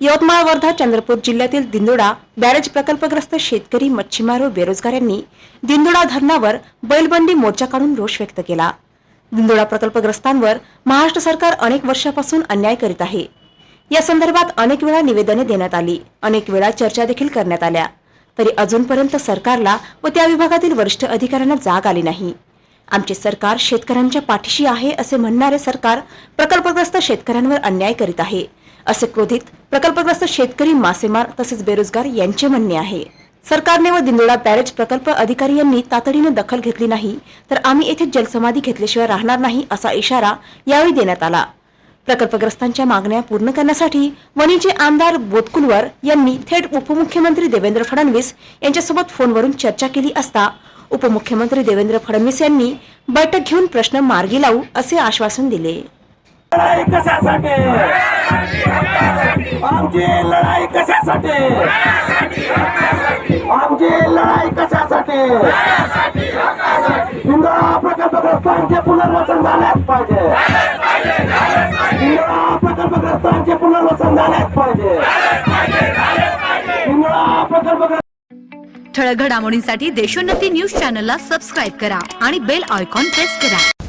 यवतमाळ वर्धा चंद्रपूर जिल्ह्यातील दिंदोडा बॅरेज प्रकल्पग्रस्त शेतकरी मच्छीमार व बेरोजगारांनी दिंदोडा धरणावर बैलबंडी मोर्चा काढून रोष व्यक्त केला. दिंदोडा प्रकल्पग्रस्तांवर महाराष्ट्र सरकार अनेक वर्षापासून अन्याय करीत आहे. या संदर्भात अनेक वेळा निवेदने देण्यात आली. अनेक वेळा चर्चा देखील करण्यात आल्या. तरी अजूनपर्यंत सरकारला व त्या विभागातील वरिष्ठ अधिकाऱ्यांना जाग आली नाही. आमचे सरकार शेतकऱ्यांच्या पाठीशी आहे असे म्हणणारे सरकार प्रकल्पग्रस्त शेतकऱ्यांवर अन्याय करीत आहे. असे क्रोधित प्रकल्पग्रस्त शेतकरी मासेमार तसेच बेरोजगार यांचे म्हणणे आहे. सरकारने व दिंडोळा बॅरेज प्रकल्प अधिकारी यांनी तातडीने दखल घेतली नाही तर आम्ही येथे जलसमाधी घेतल्याशिवाय राहणार नाही असा इशारा यावेळी देण्यात आला. प्रकल्पग्रस्तांच्या मागण्या पूर्ण करण्यासाठी वणीचे आमदार बोतकुलवर यांनी थेट उपमुख्यमंत्री देवेंद्र फडणवीस यांच्यासोबत फोनवरून चर्चा केली असता उपमुख्यमंत्री देवेंद्र फडणवीस यांनी बैठक घेऊन प्रश्न मार्गी लावू असे आश्वासन दिले. आमची लढाई कशासाठी? आमची लढाई कशासाठी? इंदिरा प्रकल्पग्रस्तांचे पुनर्वसन झाल्याच पाहिजे. इंदिरा प्रकल्पग्रस्तांचे पुनर्वसन झाल्याच पाहिजे. इंदिरा प्रकल्पग्रस्त ठळक घडामोडींसाठी देशोन्नती न्यूज चॅनलला सबस्क्राईब करा आणि बेल आयकॉन प्रेस करा.